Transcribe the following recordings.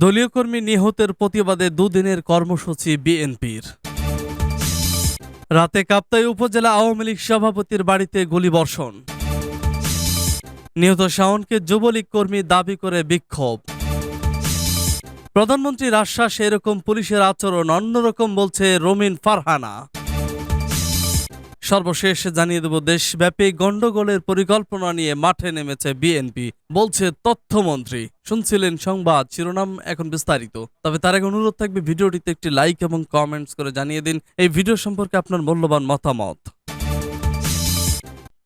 দলীয় কর্মী নিহতের প্রতিবাদে দুদিনের কর্মসূচি বিএনপির। রাতে কাপ্তাই উপজেলা আওয়ামী লীগ সভাপতির বাড়িতে গুলিবর্ষণ। নিহত শাওনকে যুবলীগ কর্মী দাবি করে বিক্ষোভ। প্রধানমন্ত্রীর আশ্বাস এরকম পুলিশের আচরণ অন্যরকম বলছে রমিন ফারহানা। সর্বশেষ জানিয়ে দেব, দেশব্যাপী গণ্ডগোলের পরিকল্পনা নিয়ে মাঠে নেমেছে বিএনপি, বলছে তথ্যমন্ত্রী। শুনছিলেন সংবাদ, শিরোনাম এখন বিস্তারিত। তবে তার এক অনুরোধ থাকবে, ভিডিওটিতে একটি লাইক এবং কমেন্টস করে জানিয়ে দিন। এই ভিডিও সম্পর্কে আপনার মূল্যবান মতামত।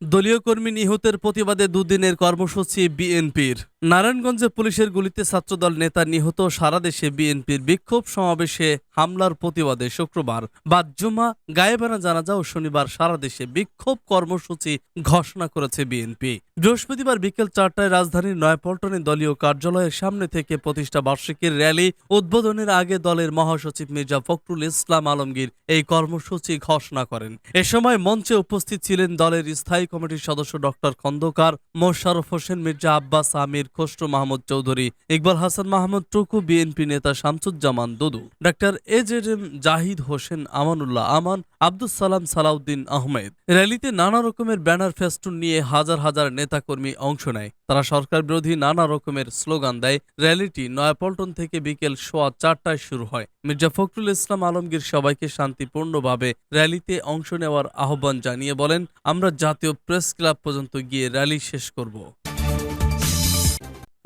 দলীয় কর্মী নিহতের প্রতিবাদে দুদিনের কর্মসূচি বিএনপির। নারায়ণগঞ্জে পুলিশের গুলিতে ছাত্রদল নেতা নিহত সারা দেশে বিএনপির বিক্ষোভ সমাবেশে হামলার প্রতিবাদে শুক্রবার। বাদ জুমা, গায়েবানা জানাজা ও শনিবার সারা দেশে বিক্ষোভ কর্মসূচি ঘোষণা করেছে বিএনপি। বৃহস্পতিবার বিকেল চারটায় রাজধানীর নয়াপল্টনে দলীয় কার্যালয়ের সামনে থেকে প্রতিষ্ঠা বার্ষিকীর র্যালি উদ্বোধনের আগে দলের মহাসচিব মির্জা ফখরুল ইসলাম আলমগীর এই কর্মসূচি ঘোষণা করেন। এ সময় মঞ্চে উপস্থিত ছিলেন দলের স্থায়ী কমিটির সদস্য ডক্টর খন্দকার মোশারফ হোসেন, মির্জা আব্বাস আমির, খসরু মাহমুদ চৌধুরী, ইকবাল হাসান মাহমুদ, টুকু বিএনপি নেতা Shamsuzzaman Dudu, doctor A Z M Zahid Hossain, Amanullah Aman, Abdus Salam Salahuddin Ahmed. র্যালিতে নানা রকমের ব্যানার ফেস্টুন নিয়ে হাজার হাজার নেতাকর্মী অংশ নেয়। তারা সরকার বিরোধী নানা রকমের স্লোগান দেয়। র্যালিটি নয়াপল্টন থেকে বিকেল সোয়া চারটায় শুরু হয়। মির্জা ফখরুল ইসলাম আলমগীর সবাইকে শান্তিপূর্ণভাবে র্যালিতে অংশ নেওয়ার আহ্বান জানিয়ে বলেন, আমরা জাতীয় প্রেস ক্লাব পর্যন্ত গিয়ে র্যালি শেষ করব।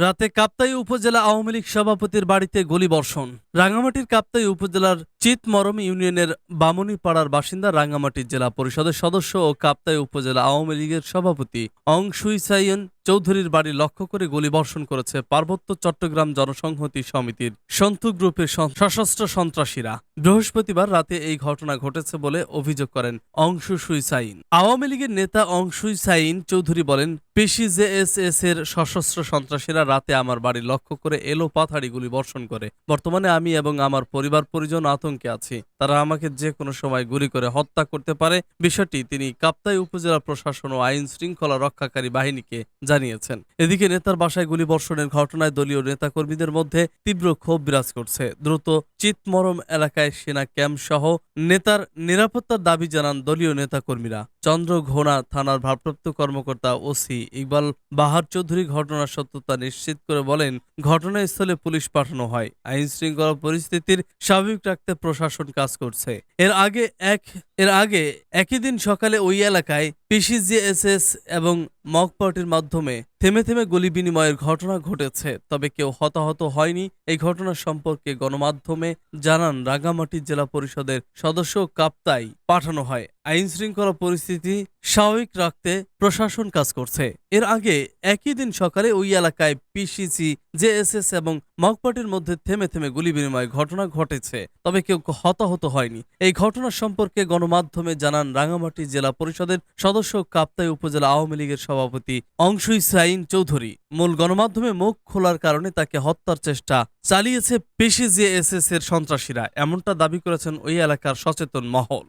রাতে কাপ্তাই উপজেলা আওয়ামী লীগ সভাপতির বাড়িতে গুলিবর্ষণ। রাঙ্গামাটির কাপ্তাই উপজেলার চিতমরম ইউনিয়নের বামুনিপাড়ার বাসিন্দা রাঙ্গামাটি জেলা পরিষদের সদস্য ও কাপ্তাই উপজেলা আওয়ামী লীগের সভাপতি অং সুইসাইন চৌধুরীর বাড়ি লক্ষ্য করে গুলিবর্ষণ করেছে পার্বত্য চট্টগ্রাম জনসংহতি সমিতির সন্তু গ্রুপের সশস্ত্র সন্ত্রাসীরা। বৃহস্পতিবার রাতে এই ঘটনা ঘটেছে বলে অভিযোগ করেন অংশু সুইসাইন আওয়ামী লীগের নেতা অংশুই সাইন চৌধুরী বলেন পিসিজেএসএস এর সশস্ত্র সন্ত্রাসীরা রাতে আমার বাড়ি লক্ষ্য করে এলো পাথাড়ি গুলি বর্ষণ করে। বর্তমানে আমি এবং আমার পরিবার পরিজন আতঙ্কে আছি। তারা আমাকে যে কোনো সময় গুলি করে হত্যা করতে পারে। বিষয়টি তিনি কাপ্তাই উপজেলা প্রশাসন ও আইন শৃঙ্খলা রক্ষাকারী বাহিনীকে জানিয়েছেন। এদিকে নেতার বাসায় গুলি বর্ষণের ঘটনায় দলীয় নেতাকর্মীদের মধ্যে তীব্র ক্ষোভ বিরাজ করছে। দ্রুত চিতমরম এলাকায় সেনা ক্যাম্প সহ নেতার নিরাপত্তার দাবি জানান দলীয় নেতাকর্মীরা। চন্দ্রঘোনা থানার ভারপ্রাপ্ত কর্মকর্তা ওসি ইকবাল বাহার চৌধুরী ঘটনার সত্যতা নিশ্চিত করে বলেন, ঘটনাস্থলে পুলিশ পাঠানো হয়। আইন শৃঙ্খলা পরিস্থিতির স্বাভাবিক রাখতে প্রশাসন কাজ করছে। এর আগে এক এর আগে একই দিন সকালে ওই এলাকায় পিসিজিএসএস এবং মক পার্টির মাধ্যমে থেমে থেমে গুলি বিনিময়ের ঘটনা ঘটেছে, তবে কেউ হতাহত হয়নি। এই ঘটনা সম্পর্কে গণমাধ্যমে জানান রাঙ্গামাটি জেলা পরিষদের সদস্য কাপ্তাই। পাঠানো হয় আইন শৃঙ্খলা পরিস্থিতি স্বাভাবিক রাখতে প্রশাসন কাজ করছে। এর আগে একই দিন সকালে ওই এলাকায় পিসিসি, জেএসএস এবং মক পার্টির মধ্যে থেমে থেমে গুলি বিনিময় ঘটনা ঘটেছে, তবে কেউ হতাহত হয়নি। এই ঘটনা সম্পর্কে গণমাধ্যমে জানান রাঙ্গামাটি জেলা পরিষদের সদস্য কাপ্তাই উপজেলা আওয়ামী লীগের সভাপতি অংশুই সাইন চৌধুরী। মূল গণমাধ্যমে মুখ খোলার কারণে তাকে হত্যার চেষ্টা চালিয়েছে পিসিজিএসএস এর সন্ত্রাসীরা। এমনটা দাবি করেছেন ওই এলাকার সচেতন মহল।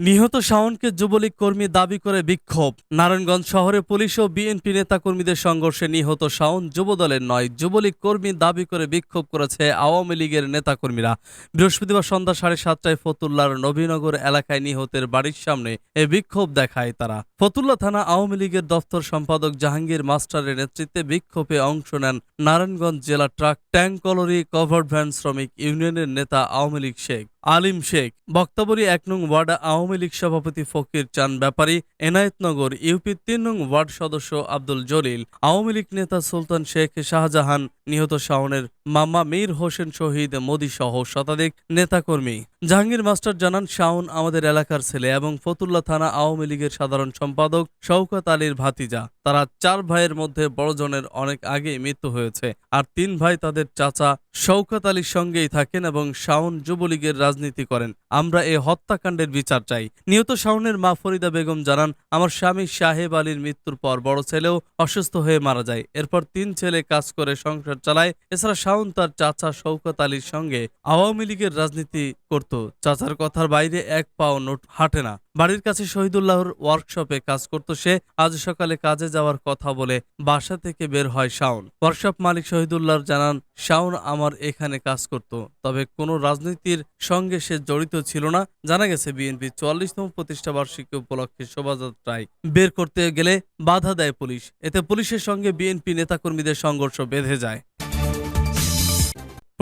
নিহত শাওনকে যুবলীগ কর্মী দাবি করে বিক্ষোভ। নারায়ণগঞ্জ শহরে পুলিশ ও বিএনপি নেতাকর্মীদের সংঘর্ষে নিহত শাওন যুবদলের নয়। যুবলীগ কর্মী দাবি করে বিক্ষোভ করেছে আওয়ামী লীগের নেতাকর্মীরা। বৃহস্পতিবার সন্ধ্যা সাড়ে সাতটায় ফতুল্লার নবীনগর এলাকায় নিহতের বাড়ির সামনে এ বিক্ষোভ দেখায় তারা। ফতুল্লা থানা আওয়ামী লীগের দফতর সম্পাদক জাহাঙ্গীর মাস্টারের নেতৃত্বে বিক্ষোভে অংশ নেন নারায়ণগঞ্জ জেলা truck tank lorry covered van শ্রমিক ইউনিয়নের নেতা আওয়ামী লীগ শেখ। আলিম শেখ, বক্তাবরী এক নং ওয়ার্ড, আওয়ামী লীগ সভাপতি ফকির চান ব্যাপারী এনায়েতনগর ইউপি তিন নং ওয়ার্ড সদস্য আব্দুল জলিল, আওয়ামী লীগ নেতা সুলতান শেখ শাহজাহান, নিহত শাওনের মামা মীর হোসেন শহীদ মোদী সহ শতাধিক নেতাকর্মী। জাহাঙ্গীর মাস্টার জানান, শাওন আমাদের এলাকার ছেলে এবং ফতুল্লা থানা আওয়ামী লীগের সাধারণ সম্পাদক শওকত আলীর ভাতিজা। তারা চার ভাইয়ের মধ্যে বড়জনের অনেক আগে মৃত্যু হয়েছে। আর তিন ভাই তাদের চাচা শওকত আলীর সঙ্গেই থাকেন এবং শাওন যুবলীগের রাজনীতি করেন। আমরা এ হত্যাকাণ্ডের বিচার চাই। নিহত শাওনের মা ফরিদা বেগম জানান, আমার স্বামী সাহেব আলীর মৃত্যুর পর বড় ছেলেও অসুস্থ হয়ে মারা যায়। এরপর তিন ছেলে কাজ করে সংসার চালায়। এছাড়া শাওন তার চাচা শৌকত আলীর সঙ্গে আওয়ামী লীগের রাজনীতি করত। চাচার কথার বাইরে এক পাও নোট হাঁটে না। বাড়ির কাছে শহীদুল্লাহর ওয়ার্কশপে কাজ করত সে, আজ সকালে কাজে যাওয়ার কথা বলে বাসা থেকে বের হয় শাওন। ওয়ার্কশপ মালিক শহীদুল্লাহর জানান, শাওন আমার এখানে কাজ করত, তবে কোনো রাজনীতির সঙ্গে সে জড়িত ছিল না। জানা গেছে বিএনপি চুয়াল্লিশতম প্রতিষ্ঠা বার্ষিকী উপলক্ষে শোভাযাত্রায় বের করতে গেলে বাধা দেয় পুলিশ। এতে পুলিশের সঙ্গে বিএনপি নেতাকর্মীদের সংঘর্ষ বেঁধে যায়।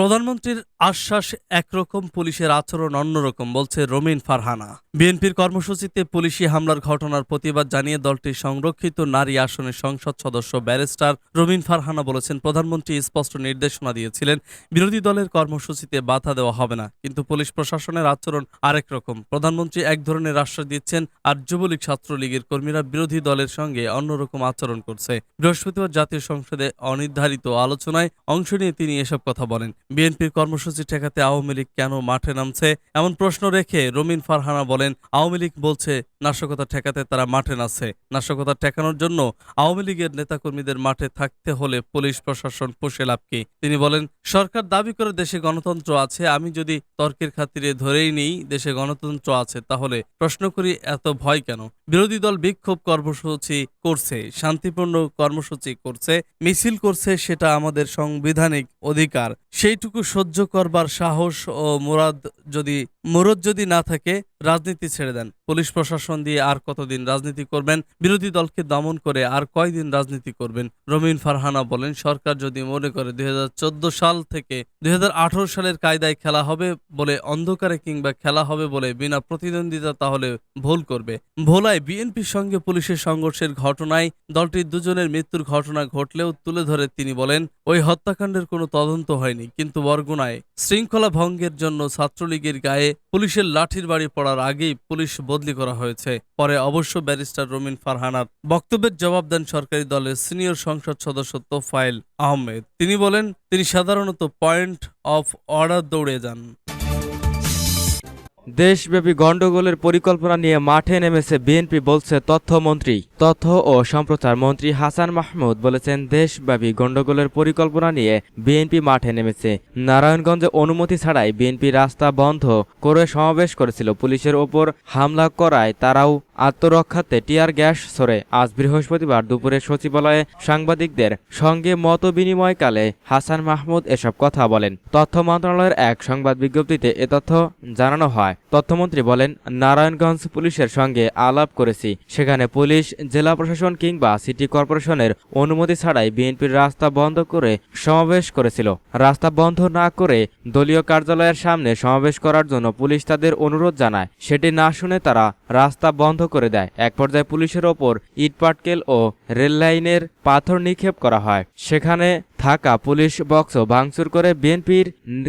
প্রধানমন্ত্রীর আশ্বাস একরকম, পুলিশের আচরণ অন্যরকম, বলছে রমিন ফারহানা। বিএনপির কর্মসূচিতে পুলিশি হামলার ঘটনার প্রতিবাদ জানিয়ে দলটির সংরক্ষিত নারী আসনের সংসদ সদস্য ব্যারিস্টার রমিন ফারহানা বলেছেন, প্রধানমন্ত্রী স্পষ্ট নির্দেশনা দিয়েছিলেন, বিরোধী দলের কর্মসূচিতে বাধা দেওয়া হবে না, কিন্তু পুলিশ প্রশাসনের আচরণ আরেক রকম। প্রধানমন্ত্রী এক ধরনের আশ্বাস দিচ্ছেন, আর যুবলীগ ছাত্রলীগের কর্মীরা বিরোধী দলের সঙ্গে অন্যরকম আচরণ করছে। বৃহস্পতিবার জাতীয় সংসদে অনির্ধারিত আলোচনায় অংশ নিয়ে তিনি এসব কথা বলেন। বিএনপির কর্মসূচি ঠেকাতে আওয়ামী লীগ কেন মাঠে নামছে? এমন প্রশ্ন রেখে রমিন ফারহানা বলেন, আওয়ামী লীগ বলছে নাশকতা ঠেকাতে তারা মাঠে নামছে। নাশকতা ঠেকানোর জন্য আওয়ামী লীগের নেতাকর্মীদের মাঠে থাকতে হলে পুলিশ প্রশাসন পুষে লাভ কি? তিনি বলেন, সরকার দাবি করে দেশে গণতন্ত্র আছে, আমি যদি তর্কের খাতিরে ধরেই নেই, দেশে গণতন্ত্র আছে, তাহলে প্রশ্ন করি, এত ভয় কেন? বিরোধী দল বিক্ষোভ কর্মসূচি করছে, শান্তিপূর্ণ কর্মসূচি করছে, মিছিল করছে, সেটা আমাদের সাংবিধানিক অধিকার। সেইটুকু সহ্য করবার সাহস ও মুরাদ যদি মুরদ যদি না থাকে রাজনীতি ছেড়ে দেন। পুলিশ প্রশাসন দিয়ে আর কতদিন রাজনীতি করবেন? বিরোধী দলকে দমন করে আর কয়দিন রাজনীতি করবেন? রমিন ফারহানা বলেন, সরকার যদি মনে করে দুই সাল থেকে দুই সালের কায়দায় খেলা হবে বলে, অন্ধকারে কিংবা খেলা হবে বলে বিনা প্রতিদ্বন্দ্বিতা তাহলে ভুল করবে। ভোলায় বিএনপির সঙ্গে পুলিশের সংঘর্ষের ঘটনায় দলটির দুজনের মৃত্যুর ঘটনা ঘটলেও তুলে ধরে তিনি বলেন, ওই হত্যাকাণ্ডের কোনো তদন্ত হয়নি। কিন্তু বরগুনায় শৃঙ্খলা ভঙ্গের জন্য ছাত্রলীগের গায়ে পুলিশের লাঠির বাড়ি পড়ার আগেই পুলিশ বদলি করা হয়েছে। পরে অবশ্য ব্যারিস্টার রমিন ফারহানার বক্তব্যের জবাব দেন সরকারি দলের সিনিয়র সংসদ সদস্য তোফায়েল আহমেদ। তিনি বলেন, তিনি সাধারণত পয়েন্ট অফ অর্ডার দৌড়ে যান। দেশব্যাপী গণ্ডগোলের পরিকল্পনা নিয়ে মাঠে নেমেছে বিএনপি, বলছে তথ্যমন্ত্রী। তথ্য ও সম্প্রচার মন্ত্রী হাসান মাহমুদ বলেছেন, দেশব্যাপী গণ্ডগোলের পরিকল্পনা নিয়ে বিএনপি মাঠে নেমেছে। নারায়ণগঞ্জে অনুমতি ছাড়াই বিএনপি রাস্তা বন্ধ করে সমাবেশ করেছিল। পুলিশের ওপর হামলা করায় তারাও আত্মরক্ষার্থে টিয়ার গ্যাস সরে। আজ বৃহস্পতিবার দুপুরে সচিবালয়ে সাংবাদিকদের সঙ্গে মত বিনিময়কালে হাসান মাহমুদ এসব কথা বলেন। তথ্য মন্ত্রণালয়ের এক সংবাদ বিজ্ঞপ্তিতে এ তথ্য জানানো হয়। তথ্যমন্ত্রী বলেন, নারায়ণগঞ্জ পুলিশের সঙ্গে আলাপ করেছি। সেখানে পুলিশ, জেলা প্রশাসন কিংবা সিটি কর্পোরেশনের অনুমতি ছাড়াই বিএনপির রাস্তা বন্ধ করে সমাবেশ করেছিল। রাস্তা বন্ধ না করে দলীয় কার্যালয়ের সামনে সমাবেশ করার জন্য পুলিশ তাদের অনুরোধ জানায়। সেটি না শুনে তারা রাস্তা বন্ধ করে দেয়। এক পর্যায়ে পুলিশের ওপর ইটপাটকেল ও রেল লাইনের পাথর নিক্ষেপ করা হয়। সেখানে থাকা পুলিশ বক্স ভাঙচুর করে বিএনপির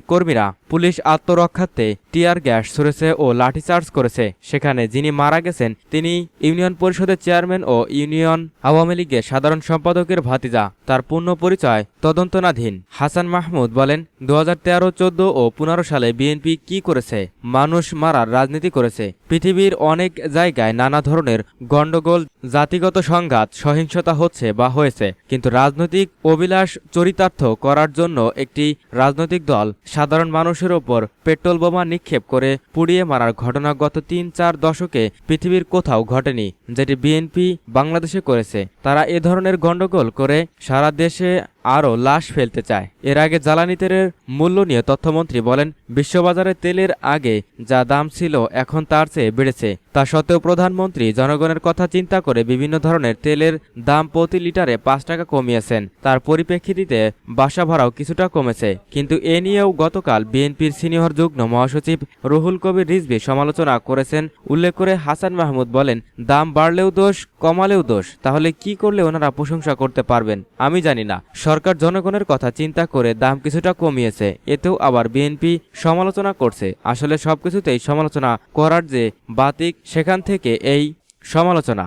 কর্মীরা পুলিশ আত্মরক্ষার্থে টিয়ার গ্যাস ছুড়েছে ও লাঠিচার্জ করেছে। সেখানে যিনি মারা গেছেন, তিনি ইউনিয়ন পরিষদের চেয়ারম্যান ও ইউনিয়ন আওয়ামী লীগের সাধারণ সম্পাদকের ভাতিজা। তার পূর্ণ পরিচয় তদন্তনাধীন। হাসান মাহমুদ বলেন দু হাজার তেরো, চোদ্দ ও পনেরো সালে বিএনপি কি করেছে? মানুষ মারার রাজনীতি করেছে। পৃথিবীর অনেক জায়গায় নানা ধরনের গণ্ডগোল, জাতিগত সংঘাত, সহিংসতা হচ্ছে বা হয়েছে। কিন্তু রাজনৈতিক অভিলাষ চরিতার্থ করার জন্য একটি রাজনৈতিক দল সাধারণ মানুষের ওপর পেট্রোল বোমা নিক্ষেপ করে পুড়িয়ে মারার ঘটনা গত তিন চার দশকে পৃথিবীর কোথাও ঘটেনি, যেটি বিএনপি বাংলাদেশে করেছে। তারা এ ধরনের গণ্ডগোল করে সারা দেশে আরও লাশ ফেলতে চায়। এর আগে জ্বালানি তেলের মূল্য নিয়ে তথ্যমন্ত্রী বলেন, বিশ্ববাজারে তেলের আগে যা দাম ছিল এখন তার চেয়ে বেড়েছে। তা সত্ত্বেও প্রধানমন্ত্রী জনগণের কথা চিন্তা করে বিভিন্ন ধরনের তেলের দাম প্রতি লিটারে পাঁচ টাকা কমিয়েছেন। তার পরিপ্রেক্ষিতে বাসা ভাড়াও কিছুটা কমেছে। কিন্তু এ নিয়েও গতকাল বিএনপির সিনিয়র যুগ্ম মহাসচিব রুহুল কবির রিজভি সমালোচনা করেছেন। উল্লেখ করে হাসান মাহমুদ বলেন, দাম বাড়লেও দোষ, কমালেও দোষ। তাহলে কি করলে ওনারা প্রশংসা করতে পারবেন? আমি জানি না। সরকার জনগণের কথা চিন্তা করে দাম কিছুটা কমিয়েছে, এতেও আবার বিএনপি সমালোচনা করছে। আসলে সবকিছুতেই সমালোচনা করার যে বাতিক, সেখান থেকে এই সমালোচনা।